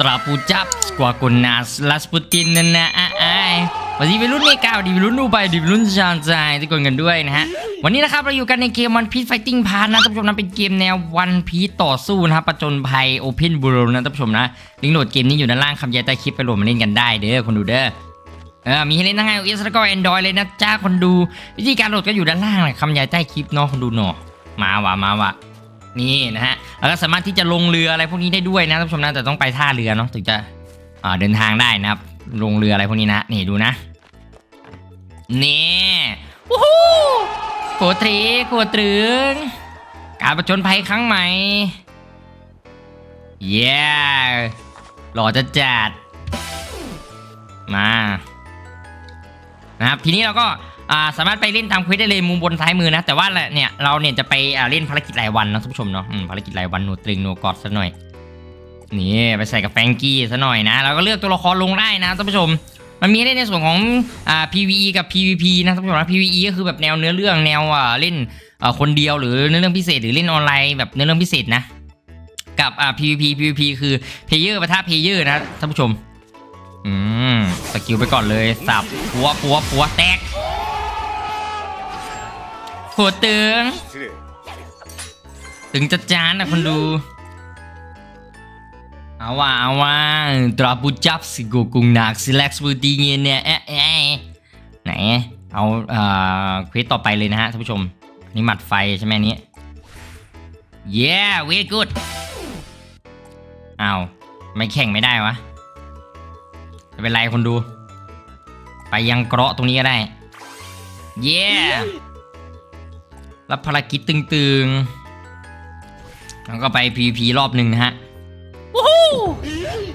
ตราปูจับสกวากุนาสลาสปูตินนั่นนะอะไอ้วันนี้เป็นรุ่นเมกาวันนี้เป็นรุ่นดูไปดีเป็นรุ่นชานใจทุกคนกันด้วยนะฮะวันนี้นะครับเราอยู่กันในเกมวันพี e ไฟติ้งพาร์นะท่านผู้ชมนะเป็นเกมแนววันพี e ต่อสู้นะครับประจนภัยโอเพนบูโรนะท่านผู้ชมนะลิงก์โหลดเกมนี้อยู่ด้านล่างคำยัยใต้คลิปไปโหลดมาเล่นกันได้เด้อคนดูเด้อเออมีให้เล่นทั้ง iOS แล้วก็ Android เลยนะจ้าคนดู วิธีการโหลดก็อยู่ด้านล่างแหละคำยายใต้คลิปเนาะคนดูเนาะมาว่ะมาว่ะ นี่นะฮะแล้วก็สามารถที่จะลงเรืออะไรพวกนี้ได้ด้วยนะท่านผู้ชมนะแต่ต้องไปท่าเรือเนาะถึงจะเดินทางได้นะครับลงเรืออะไรพวกนี้นะนี่ดูนะนี่วู้ฮู้โคตรีโคตรึงการประจนภัยครั้งใหม่เย้หล่อจะจัดมานะครับทีนี้เราก็ อ่าสามารถไปเล่นตามควสได้เลยมุมบนซ้ายมือนะ แต่ว่าเนี่ยเราเนี่ยจะไปอ่าเล่นภารกิจรายวันนะท่านผู้ชมเนาะภารกิจรายวันโนตรึงโนกอดซะหน่อยนี่ไปใส่กับแฟรงกี้ซะหน่อยนะเราก็เลือกตัวละครลงได้นะท่านผู้ชม มันมีให้เล่นในส่วนของอ่า PVE กับ PVP นะท่านผู้ชมนะ PVE ก็คือแบบแนวเนื้อเรื่องแนวอ่าเล่นอ่าคนเดียวหรือเนื้อเรื่องพิเศษหรือเล่นออนไลน์แบบเนื้อเรื่องพิเศษนะกับอ่า PVP PVP คือเพลเยอร์ปะทะเพลเยอร์นะท่านผู้ชมอืมสกิลไปก่อนเลยสับปัวปัวปัวแตก หัวตึง失礼ถึงจะจานนะคนดู เอาว่าเอาว่าตราบูจับสิโกกุงนักสิเล็กซ์บูดีเงี้ยเนี่ยเอ๊ะเอ๊ะไหน เอาเอ่อเควสต่อไปเลยนะฮะท่านผู้ชม นี่หมัดไฟใช่ไหมอันนี้ yeah very good เอาวไม่แข่งไม่ได้วะไม่เป็นไรคนดู ไปยังเกราะตรงนี้ก็ได้เย้ รับภารกิจตึงๆ แล้วก็ไป PVP รอบหนึ่งนะฮะ วู้ฮู้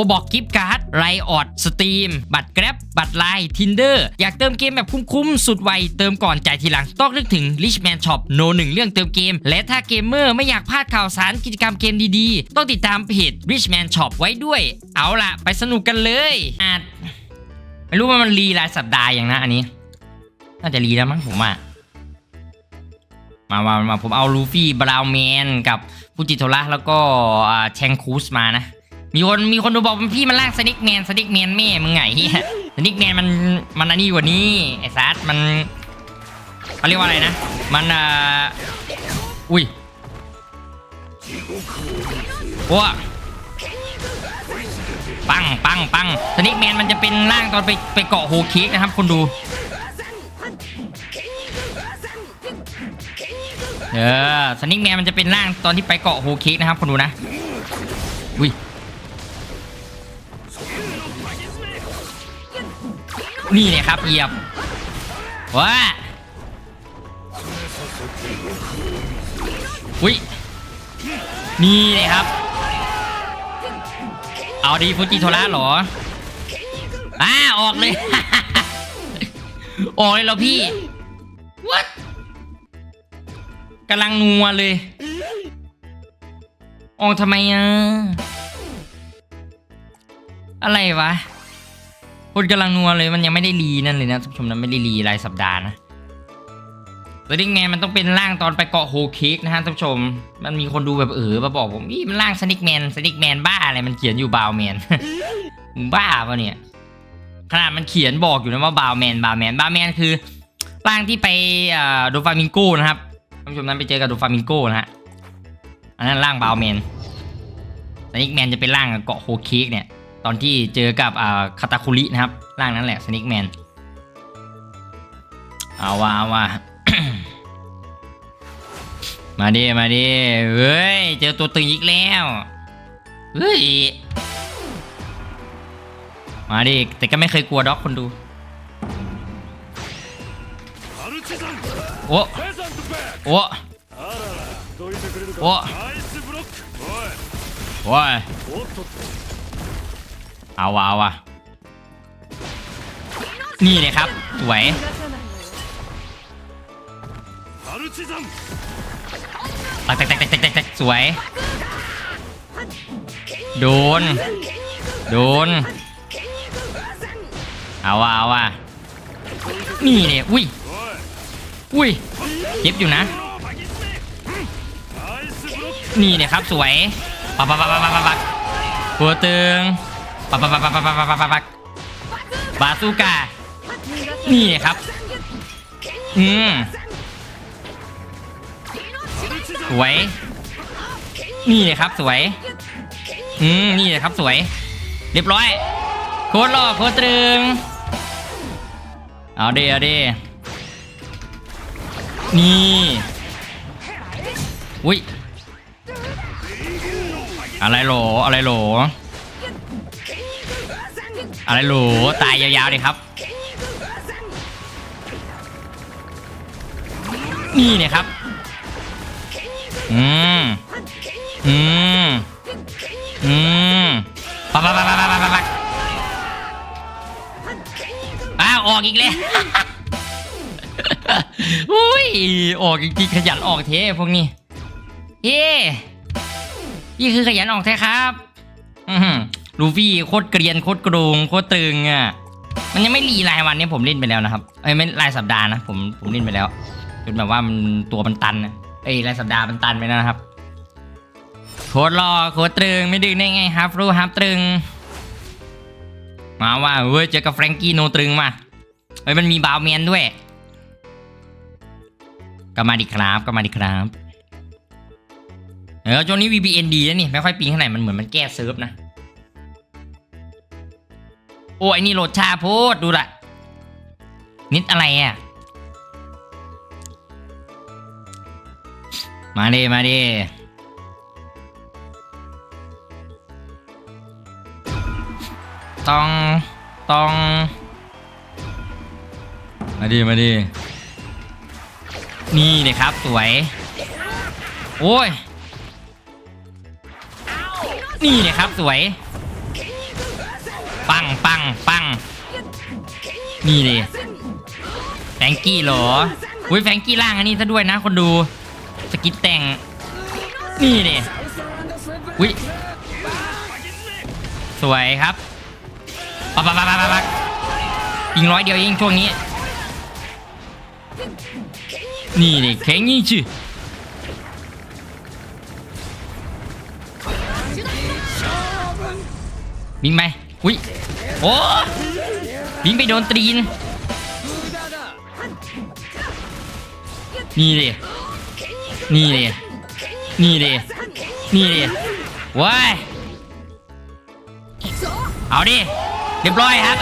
ลบอกกิฟต์การ์ดไรออดสตรีมบัตรแกร็บบัตรไลน์ทินเดอร์อยากเติมเกมแบบคุ้มๆ สุดไว เติมก่อนจ่ายทีหลัง ต้องนึกถึง Richman Shop โนหนึ่งเรื่องเติมเกม และถ้าเกมเมอร์ไม่อยากพลาดข่าวสารกิจกรรมเกมดีๆ ต้องติดตามเพจ Richman Shop ไว้ด้วย เอาล่ะ ไปสนุกกันเลยอาจไม่รู้ว่ามันรีรายสัปดาห์อย่างนะอันนี้ น่าจะรีแล้วมั้งผมว่ามามามาผมเอาลูฟี่บราวน์แมนกับฟูจิโทระแล้วก็อ่าแชงคูสมานะ มีคนมีคนดูบอกพี่มันลากสนิกแมนสนิกแมนแม่มึงไงเฮียสนิกแมนมันมันอันนี้กว่านี้ไอ้ซัดมันเขาเรียกว่าอะไรนะ มันอ่าอุ้ยโอ้ปังปังปังสนิกแมนมันจะเป็นร่างตอนไปไปเกาะโฮค้กนะครับคนดู เออสนิกแมนมันจะเป็นร่างตอนที่ไปเกาะโฮค้กนะครับคนดูนะอุ้ย นี่เนี่ยครับเหยียบว้าอุ้ยนี่เลยครับ เอาดีฟูจิโทระหรออ่าออกเลย ออกเลยเหรอพี่ what กำลังนัวเลย ออกทำไมอะ อะไรวะ คนกำลังนัวเลยมันยังไม่ได้รีนั่นเลยนะท่านผู้ชมนะไม่ได้รีรายสัปดาห์นะสติ๊กแมนมันต้องเป็นร่างตอนไปเกาะโฮเค้กนะฮะท่านผู้ชม มันมีคนดูแบบเออมาบอกผมนี่มันร่างสนิกแมนสนิกแมนบ้าอะไรมันเขียนอยู่บาวแมนมึงบ้าปะเนี่ยขนาดมันเขียนบอกอยู่นะว่าบาวแมนบาวแมนบาวแมนคือร่างที่ไปโดฟามิงโกนะครับท่านผู้ชมนั้นไปเจอกับโดฟามิงโกนะฮะอันนั้นร่างบาวแมนสนิกแมนจะเป็นร่างเกาะโฮเค้กเนี่ย ตอนที่เจอกับอ่คาตาคุรินะครับ ร่างนั้นแหละสนิกแมนเอาว่าเอาว่ามาดิมาดิเฮ้ย เจอตัวตึงอีกแล้วเฮ้ยมาดิแต่ก็ไม่เคยกลัวด็อกคนดูโอ้โอ้โอ้โอ้ย เอาวะเอาวะนี่เลยครับสวยแตกแตกแตกแตกแตกสวย โดน โดน เอาว่ะเอาว่ะนี่เนี่ยอุ้ย อุ้ยเจ็บอยู่นะ นี่เนี่ยครับสวยปักปักปักปักปักปักหัวตึง ปักปักปักปักปักปักปักบาซูกานี่ครับอืมสวย นี่ครับสวย อืมนี่ครับสวย เรียบร้อย โคตรหล่อโคตรตรึง เอาดีเอาดีนี่อุ้ยอะไรหลออะไรหล อะไรโหลตายยาวๆเลยครับนี่เนี่ยครับ อืม อืม อืมปักปักปักปักปักปักปักอ้าวออกอีกแล้วอุ้ย ออกจริงๆขยันออกเทพวกนี้เฮ้นี่คือขยันออกแท้ครับ อือหือ ลูฟี่โคตรเกรียนโคตรโกรงโคตรตึงอะมันยังไม่รีรายวันนี่ยผมเล่นไปแล้วนะครับเอ้ยไม่รายสัปดาห์นะผมผมเล่นไปแล้วจนแบบว่ามันตัวมันตันนะเอ้ยรายสัปดาห์มันตันไปแล้วนะครับโคตรรอโคตรตึงไม่ดึงได้ไงฮับรู้ฮับตึง มาว่าเว้ยเจอกับแฟรงกี้โนตึงมาเฮ้ยมันมีบาวเมียนด้วยก็มาดิครับก็มาดิครับเออช่วงนี้ VPN ดีนะนี่ไม่ค่อยปิงเท่าไหร่มันเหมือนมันแก้เซิร์ฟนะ อ้ไอ้นี่โหลดชาโพดดูละนิดอะไรอะ มาดิมาดิต้องต้อง มาดิมาดินี่เลยครับสวย โอ้ย นี่เลยครับสวย ปังปังปังนี่เลยแฟงกี้เหรออุ้ยแฟงกี้ล่างอันนี้ซะด้วยนะคนดูสกิดแต่งนี่เลยอุ้ยสวยครับปักปักปักปักปักปักยิงร้อยเดียวยิงช่วงนี้ นี่เลยแข็งยิ่งชื่อบิงไป อุ้ยโอ้บิงไปโดนตรีน นี่เลยนี่เลยนี่เลยนี่เลยว้ายเอาดิเรียบร้อยครับ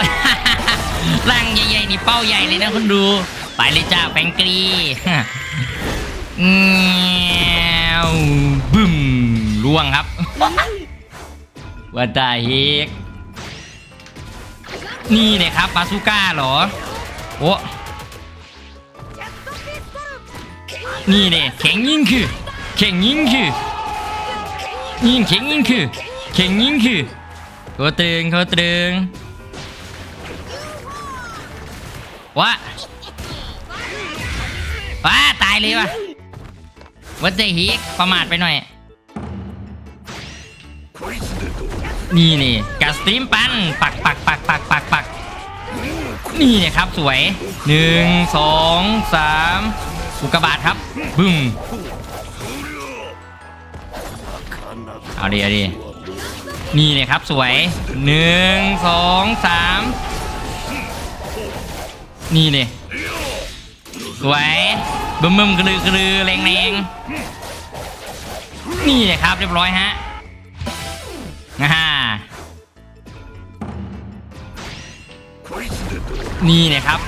ร่างใหญ่ๆนี่เป้าใหญ่เลยนะคุณดู ไปเลยจ้าแฟงกรีแง่วบึ้มล่วงครับว่าตาเฮก นี่เนี่ยครับบาซูก้าเหรอโอ้นี่เนี่ยแข็งยิ่งคือแข็งยิ่งคือยิงแข็งยิ่งคือแข็งยิ่งคือเขาตรึงเขาตรึงวะว้าตายเลยวะวัดเจฮีกประมาทไปหน่อย นี่นี่ ตรีมปันปักปักปักปักปักปักนี่เนี่ยครับสวยหนึ่งสองสามอุกกาบาตครับบึ้มเอาดีเอาดีนี่เนี่ยครับสวยหนึ่งสองสามนี่เนี่ยสวยบึ้มบึ้มกระลือกระลือแรงแรงนี่เนี่ยครับเรียบร้อยฮะอ่า นี่นะครับ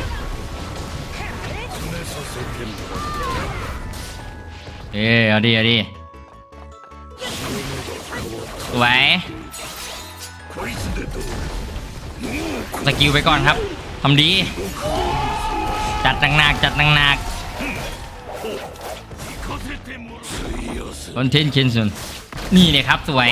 เออเอาดีเอาดีสวยสกิลไปก่อนครับทำดี จัดหนักๆจัดหนักๆคอนเทนต์เคนซุนนี่เนี่ยครับสวย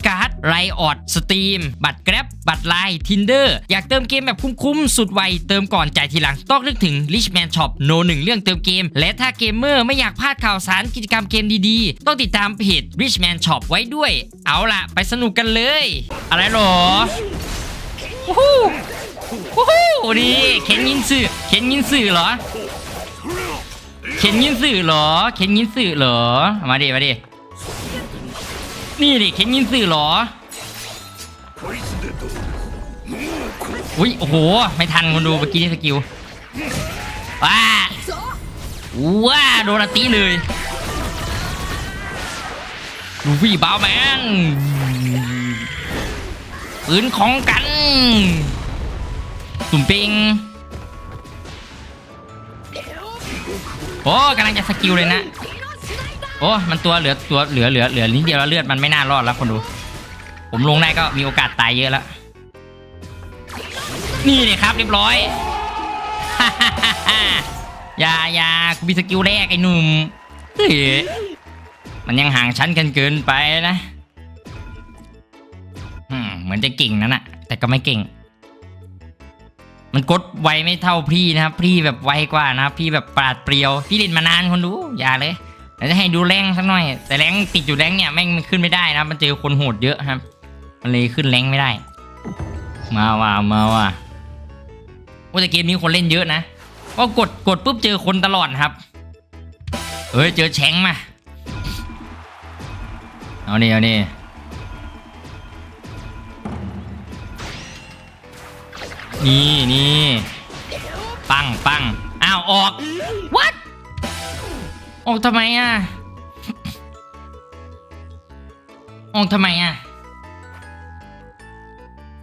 การ์ดไรออดสตรีมบัตรแกร็บบัตรไลน์ทินเดอร์อยากเติมเกมแบบคุ้มๆ สุดไว เติมก่อนจ่ายทีหลัง ต้องนึกถึง Richman Shop โนหนึ่งเรื่องเติมเกม และถ้าเกมเมอร์ไม่อยากพลาดข่าวสารกิจกรรมเกมดีๆ ต้องติดตามเพจ Richman Shop ไว้ด้วย เอาล่ะ ไปสนุกกันเลย อะไรหรอวู้ฮู้วู้ฮู้นี่เข็นยินสื่อเข็นยินสื่อเหรอเข็นยินสื่อเหรอเข็นยินสื่อเหรอมาดิมาดิ นี่ดิเข็นยินสื่อเหรออุ้ยโอ้โห ไม่ทันคนดูเมื่อกี้นี่สกิลว้าว้าโดนตีเลยลูฟี่บาวแมนปืนของกันตุ่มปิงโอ้กำลังจะสกิลเลยนะ โอ้ มันตัวเหลือตัวเหลือเหลือเหลือนิดเดียวแล้วเลือดมันไม่น่ารอดแล้วคนดู ผมลงได้ก็มีโอกาสตายเยอะแล้ว นี่เลยครับเรียบร้อยอย่าอย่ากูมีสกิลแรกไอ้หนุ่มเฮ้ยมันยังห่างชั้นกันเกินไปนะเหมือนจะเก่งนั่นอะแต่ก็ไม่เก่ง มันกดไวไม่เท่าพี่นะครับ พี่แบบไวกว่านะพี่แบบปราดเปรียว พี่เล่นมานานคนดู อย่าเลย เดี๋ยวจะให้ดูแรงสักหน่อย แต่แรงติดอยู่แรงเนี่ยแม่งมันขึ้นไม่ได้นะมันเจอคนโหดเยอะครับ มันเลยขึ้นแรงไม่ได้ มาว่ะมาว่ะว่าแต่เกมนี้คนเล่นเยอะนะก็กดกดปุ๊บเจอคนตลอดครับเฮ้ยเจอแชงมาเอานี่เอานี่นี่นี่ปังปังอ้าวออก what ออกทำไมอะ ออกทำไมอะ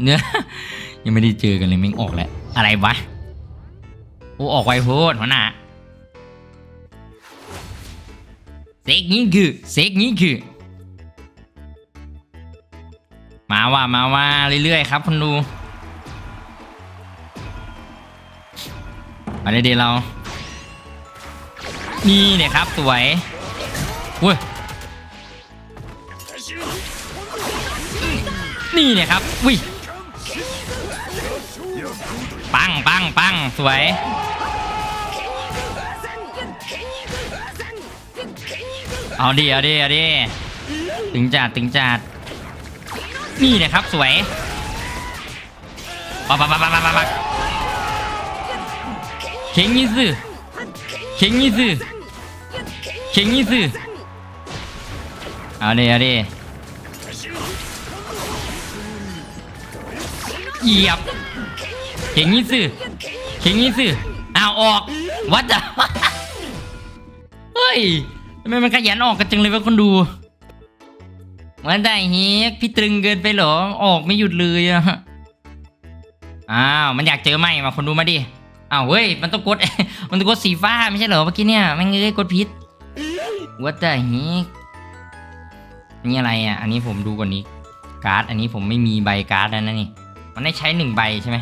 เนื้อยังไม่ได้เจอกันเลยแม่งออกแล้ว อะไรวะ โอ้ออกไวโพดหัวหน้าเซ็กนี้คือเซ็กนี้คือ มาว่ามาว่าเรื่อยๆครับคุณดูมาเลยเดี๋ยวเรา นี่เนี่ยครับสวยเว้ยนี่เนี่ยครับวิปังปังปังสวย เอาดิเอาดิเอาดิถึงจัดถึงจัดนี่นะครับสวยปักปักปักปักปักปักเข่งยี่ซื่ อเข่งยี่ซื่อเข่งยี่ซื่อเอาดิเอาดิเหยียบเข่งยี่ซื่อเข่งยี่ซื่อเอาออกวัดจะเฮ้ยทำไมมันขยันออกกันจังเลยวะคนดูมันได้เฮกพี่ตรึงเกินไปเหรอ ออกไม่หยุดเลยอะอ้าว มันอยากเจอไหมมาคนดูมาดิ อ้าวเฮ้ย มันต้องกด มันต้องกดสีฟ้าไม่ใช่เหรอเมื่อกี้เนี่ยแม่งเอ้ยกดพิษวัดได้เฮกนี่อะไรอะ อันนี้ผมดูก่อนนี้ การ์ด อันนี้ผมไม่มีใบการ์ดแล้วนะนี่ มันได้ใช้หนึ่งใบใช่ไหม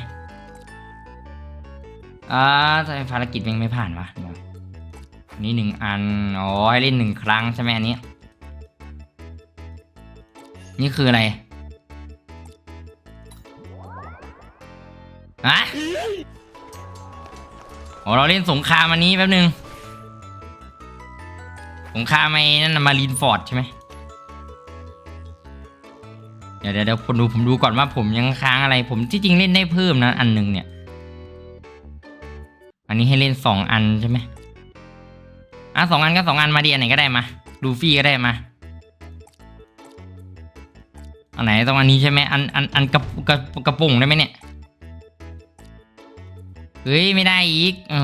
อ่าทำไมภารกิจยังไม่ผ่านวะนี่หนึ่งอัน อ๋อให้เล่นหนึ่งครั้งใช่ไหมอันนี้ นี่คืออะไรฮะ อ๋อเราเล่นสงครามอันนี้แป๊บนึง สงครามไอ้นั่นนะมารีนฟอร์ดใช่ไหมเดี๋ยวเดี๋ยวเดี๋ยวผมดูผมดูก่อนว่าผมยังค้างอะไร ผมที่จริงเล่นได้เพิ่มนะอันหนึ่งเนี่ย อันนี้ให้เล่นสองอันใช่ไหมอะสองอันก็สองอันมาดีอันไหนก็ได้มาลูฟี่ก็ได้มาอันไหนต้องอันนี้ใช่ไหมอันอันอันกระกระกระปุ่งได้ไหมเนี่ย เฮ้ยไม่ได้อีกอ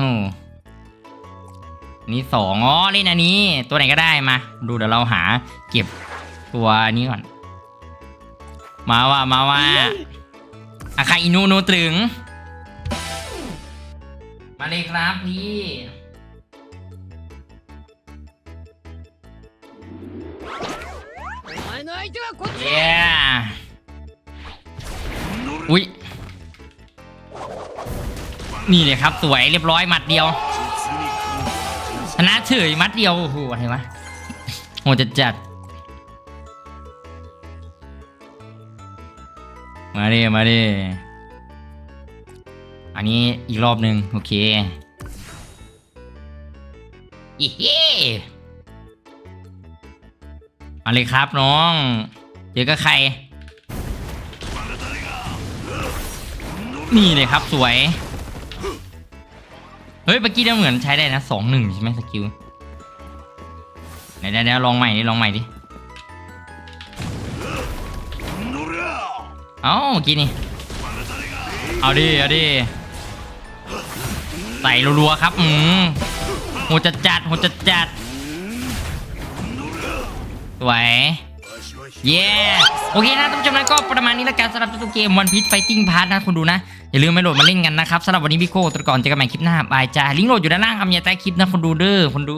นี่สองอ๋อเล่นอันนี้ ตัวไหนก็ได้มา ดูเดี๋ยวเราหาเก็บตัวนี้ก่อน มาว่ามาว่าอาคาอินูนูตึง มาเลยครับพี่เย้อุ้ย นี่เลยครับ สวยเรียบร้อยมัดเดียวชนะเฉยมัดเดียวโอ้โหอะไรวะโหจะจัดมาดิมาดิอันนี้อีกรอบหนึ่งโอเคอีเฮ้มาเลยครับน้องเดี๋ยวก็ใคร นี่เลยครับสวย เฮ้ยเมื่อกี้เนี่ยเหมือนใช้ได้นะสองหนึ่งใช่ไหมสกิลไหนเดี๋ยวๆลองใหม่ดิลองใหม่ดิเอ้าเมื่อกี้นี่เอาดิเอาดิใส่รัวๆครับอืมโหจะจัดโหจะจัดสวย เย้โอเคนะท่านผู้ชมนะก็ประมาณนี้ละกันสำหรับตัวเกมวันพี e ไฟติ้งพาร์ทนะคุณดูนะ อย่าลืมไปโหลดมาเล่นกันนะครับสำหรับวันนี้พี่โก้ตัวก่อนเจอกันใหม่คลิปหน้าบายจ้าลิงก์โหลดอยู่ด้านล่างคำยาใต้คลิปนะคนดูเด้อคนดู